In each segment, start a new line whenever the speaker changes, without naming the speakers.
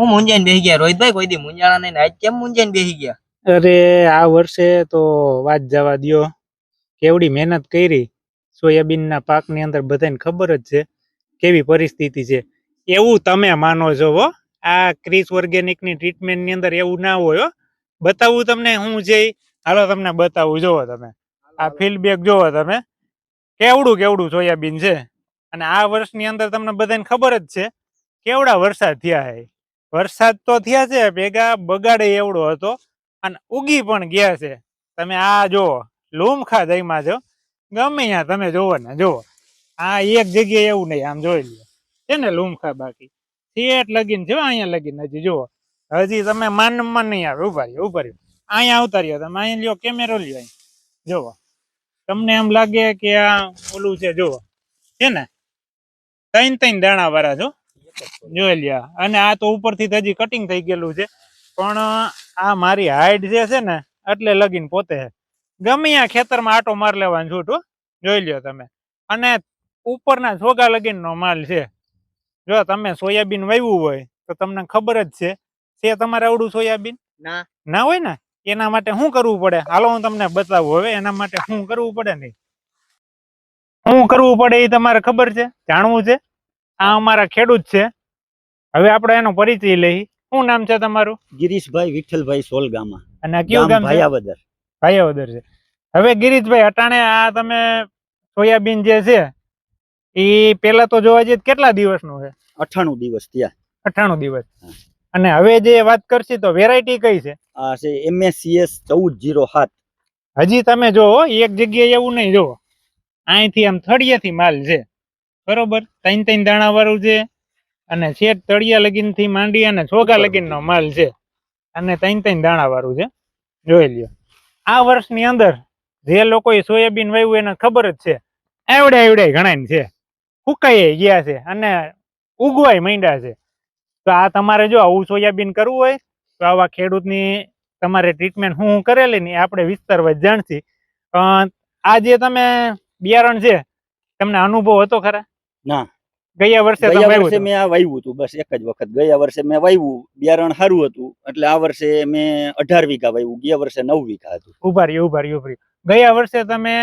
હું મુંજાઈને બેહી ગયા. રોહિતભાઈ, કોઈ દી મુંજાણા નહીં. આજ કેમ મુંજાઈને બેહી ગયા?
અરે, આ વર્ષે તો વાત જવા દ્યો. કેવડી મહેનત કરી. સોયાબીનના પાકની અંદર બધાને ખબર જ છે કેવી પરિસ્થિતિ છે. એવું તમે માનો છો હો. આ ક્રિસ ઓર્ગેનિકની ટ્રીટમેન્ટની અંદર એવું ના હોય હો. બતાવું તમને હું જે હાલો તમને બતાવું. જોવો તમે. આ ફીડબેક જોવો તમે. કેવડું કેવડું સોયાબીન છે. અને આ વર્ષની અંદર તમને બધાને ખબર જ છે. કેવડા વરસાદ થયા છે વરસાદ તો થયા છે, ભેગા બગાડે એવડો હતો અને ઉગી પણ ગયા છે. તમે આ જુઓ, લૂમખા દઈમાં છો. ગમે ત્યાં તમે જોવો ને, જુઓ. આ એક જગ્યાએ એવું નહીં, આમ જોઈ લો છે ને લૂમખા બાકી? શેઠ લગીન છે અહીંયા લગીન. હજી જુઓ. હજી તમે માનમાં નહીં આવે. ઊભા રહ્યો ઊભા રહ્યો. અહીંયા ઉતાર્યો તમે. અહીંયા લ્યો, કેમેરો લ્યો અહીં. જુઓ. તમને એમ લાગે કે આ ઓલું છે, જુઓ. છે ને? ત્રણ ત્રણ દાણા વાળા છો. જોઈ લ્યા. અને આ તો ઉપરથી હજી કટિંગ થઈ ગયેલું છે. પણ આ મારી હાઈટ જે છે ને એટલે લગીન પોતે ગમે ત્યાં ખેતરમાં આટો માર લેવાનું છૂટું જોઈ લ્યો તમે. અને ઉપરના લગીન લગીનનો માલ છે. જો તમે સોયાબીન વાવ્યું હોય તો તમને ખબર જ છે. છે તમારે આવડું સોયાબીન?
ના.
ના હોય ને? એના માટે શું કરવું પડે? હાલો હું તમને બતાવું. હવે એના માટે શું કરવું પડે નહીં? શું કરવું પડે એ તમારે ખબર છે? જાણવું છે? આ અમારા ખેડૂત છે. હવે આપણે એનો પરિચય લઈ. શું નામ છે તમારું?
ગિરીશભાઈ વિઠ્ઠલભાઈ સોલગામા.
અને કયું
ગામ ભાયાવદર.
ભાયાવદર છે. હવે ગિરીશભાઈ અટાણે આ તમે સોયાબીન જે છે એ પેલા તો જોવા જઈએ કેટલા દિવસનું છે?
અઠાણું દિવસ ત્યાં
અઠાણું દિવસ. અને હવે જે વાત કરશી તો વેરાયટી કઈ છે?
આ છે એમએસસીએસ ચૌદ જીરો સાત.
હજી તમે જો એક જગ્યાએ એવું નહીં જોવો. અહીંથી આમ થડીયેથી માલ છે. બરોબર? ત્રણ ત્રણ દાણા વાળું છે અને શેઠ તળિયા લગીનથી માંડી અને છોગા લગીનનો માલ છે. અને ત્રણ ત્રણ દાણા વાળું છે. જોઈ લ્યો. આ વર્ષની અંદર જે લોકોએ સોયાબીન વાવ્યું એને ખબર જ છે. એવડે એવડે ઘણા છે. ફૂકાઈ ગયા છે અને ઉગવાય માંડ્યા છે. તો આ તમારે જો આવું સોયાબીન કરવું હોય, તો આવા ખેડૂતની તમારે ટ્રીટમેન્ટ હું કરેલી ને આપણે વિસ્તારવા જાણશી. આ જે તમે બિયારણ છે, તમને અનુભવ હતો ખરા?
ના.
ગયા વર્ષે
ગયા વર્ષે મેં આ વાવ્યું હતું બસ એક જ વખત. ગયા વર્ષે મેં વાવ્યું બિયારણ સારું હતું એટલે આ વર્ષે મેં અઢાર વીઘા વાવ્યું ગયા વર્ષે નવ વીઘા હતું.
ઊભા રહ્યો ઊભા રહ્યો ઊભા ગયા વર્ષે તમે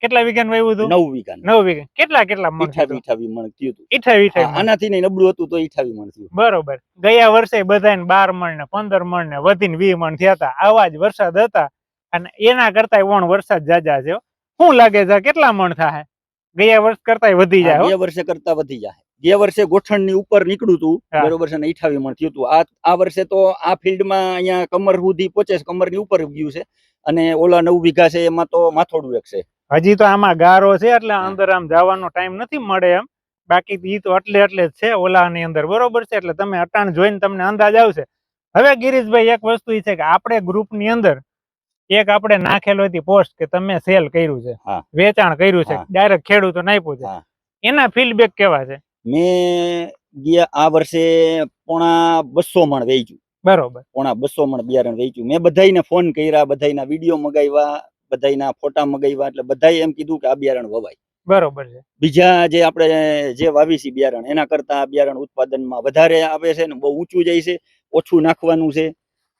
કેટલા વીઘાનું વાવ્યું હતું?
નવ વીઘા
નવ વીઘા. કેટલા કેટલા મણ
ઈઠાવી ઈઠાવી મણ થયું હતું.
ઈઠાવી ઈઠાવી
આનાથી નહીં નબળું હતું તો ઈઠાવી મણ થયું.
બરોબર. ગયા વર્ષે બધાને બાર મણ ને પંદર મણ ને વધીને વીસ મણ થયા હતા. આવા જ વરસાદ હતા અને એના કરતા વણ વરસાદ જાજા છે શું લાગે છે કેટલા મણ થાય ગયા વર્ષ કરતા વધી જાય
ગયા વર્ષે કરતા વધી જાય. ગયા વર્ષે ગોઠણની ઉપર નીકળ્યું હતું બરોબર છે ને ઈઠાવી મણ થયું હતું આ આ વર્ષે તો આ ફિલ્ડમાં અહીંયા કમર સુધી પહોંચે છે કમરની ઉપર ગયું છે. અને ઓલા નવ વીઘા છે એમાં તો માથોડું એક છે.
હજી તો આમાં ગારો છે એટલે અંદર આમ જવાનો ટાઈમ નથી મળે એમ. બાકી ઈ તો એટલે એટલે જ છે ઓલા ની અંદર બરોબર છે એટલે તમે અટાણ જોઈને તમને અંદાજ આવશે. હવે ગિરીશભાઈ એક વસ્તુ એ છે કે આપણે ગ્રુપની અંદર એક આપણે નાખેલો હતી પોસ્ટ કે તમે સેલ કર્યું છે. વેચાણ કર્યું છે. ડાયરેક્ટ ખેડૂતો નાખ્યું છે. એના ફીડબેક કેવા છે?
મેં ગયા આ વર્ષે પોણા બસો મણ વેચ્યું.
બરોબર.
પોણા બસો મણ બિયારણ વેચ્યું. મેં બધાયને ફોન કર્યા બધાના વીડિયો મગાવ્યા બધાયના ફોટા મગાવ્યા એટલે બધાએ એમ કીધું કે આ બિયારણ વવાય.
બરોબર છે.
બીજા જે આપણે જે વાવી છે બિયારણ એના કરતા બિયારણ ઉત્પાદનમાં વધારે આવે છે ને બહુ ઊંચું જાય છે ઓછું નાખવાનું છે.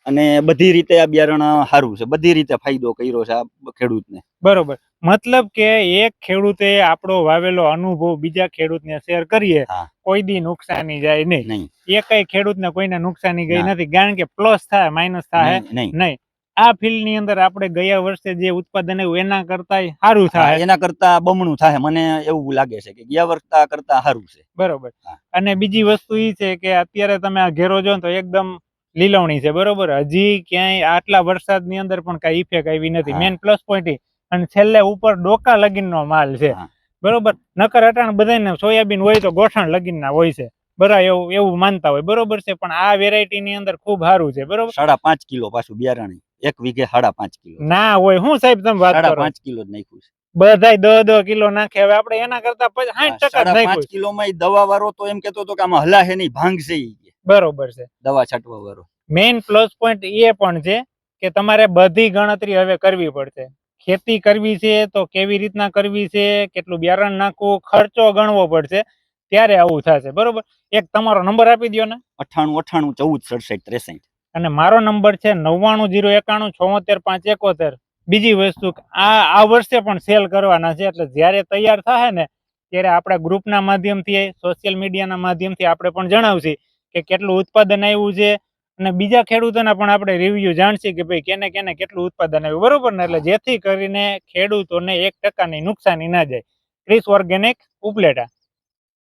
અને બધી રીતે આ બિયારણ સારું છે. બધી રીતે ફાયદો કર્યો છે આ ખેડૂતને.
બરોબર. મતલબ કે એક ખેડૂતે આપણો વાવેલો અનુભવ બીજા ખેડૂતને શેર કરીએ કોઈ દી નુકસાની જાય નહીં.
નહીં.
એકય ખેડૂતને કોઈને નુકસાની ગઈ નથી કારણ કે પ્લસ થાય માઇનસ થાય
નહીં,
આ ફિલ્ડની અંદર આપણે ગયા વર્ષે જે ઉત્પાદન આવ્યું એના કરતા સારું થાય.
એના કરતા બમણું થાય. મને એવું લાગે છે કે ગયા વર્ષ કરતા સારું છે.
બરોબર. અને બીજી વસ્તુ એ છે કે અત્યારે તમે આ ઘેરો જો તો એકદમ લીલવણી છે બરોબર? હજી ક્યાંય આટલા વરસાદની અંદર પણ કઈ ઇફેક્ટ આવી નથી.
હા.
મેન પ્લસ પોઈન્ટ અને છેલ્લે ઉપર ડોકા લગીનનો માલ છે. બરોબર? નકર અટાણ બધાને સોયાબીન હોય તો ગોઠણ લગીનના હોય છે. બરાબર એવું એવું માનતા હોય. બરોબર છે? પણ આ વેરાયટી ની અંદર ખૂબ સારું છે. બરોબર?
સાડા પાંચ કિલો પાછું બિયારણ એક વીઘે સાડા પાંચ કિલો.
ના હોય. હું સાહેબ તમે વાત કરો.
પાંચ કિલો જ નાખ્યું છે.
બધાય દહ દહ કિલો નાખે. હવે આપણે એના કરતા સાઠ ટકા
કિલો માં દવા વાળો તો એમ કેતો હતો કે આમાં હલાહે નહીં ભાંગશે ઈ. કે.
બરોબર છે.
દવા છાંટવા વાળો.
મેઇન પ્લસ પોઈન્ટ એ પણ છે કે તમારે બધી ગણતરી હવે કરવી પડશે. ખેતી કરવી છે તો કેવી રીતના કરવી છે કેટલું બિયારણ નાખવું ખર્ચો ગણવો પડશે ત્યારે આવું થશે. બરોબર? એક તમારો નંબર આપી દો ને.
અઠ્ઠાણું અઠાણું ચૌદ સડસઠ ત્રેસઠ.
અને મારો નંબર છે નવ્વાણું જીરો એકાણું છોતેર પાંચ એકોતેર. બીજી વસ્તુ આ આ વર્ષે પણ સેલ કરવાના છે એટલે જ્યારે તૈયાર થાય ને ત્યારે આપણા ગ્રુપના માધ્યમથી સોશિયલ મીડિયાના માધ્યમથી આપણે પણ જણાવશું કે કેટલું ઉત્પાદન આવ્યું છે અને બીજા ખેડૂતોના પણ આપણે રિવ્યુ જાણશી કે ભાઈ કેને કેને કેટલું ઉત્પાદન આવ્યું. બરોબર ને? એટલે જેથી કરીને ખેડૂતોને એક ટકાની નુકસાની ના જાય. Kris Organic Upleta.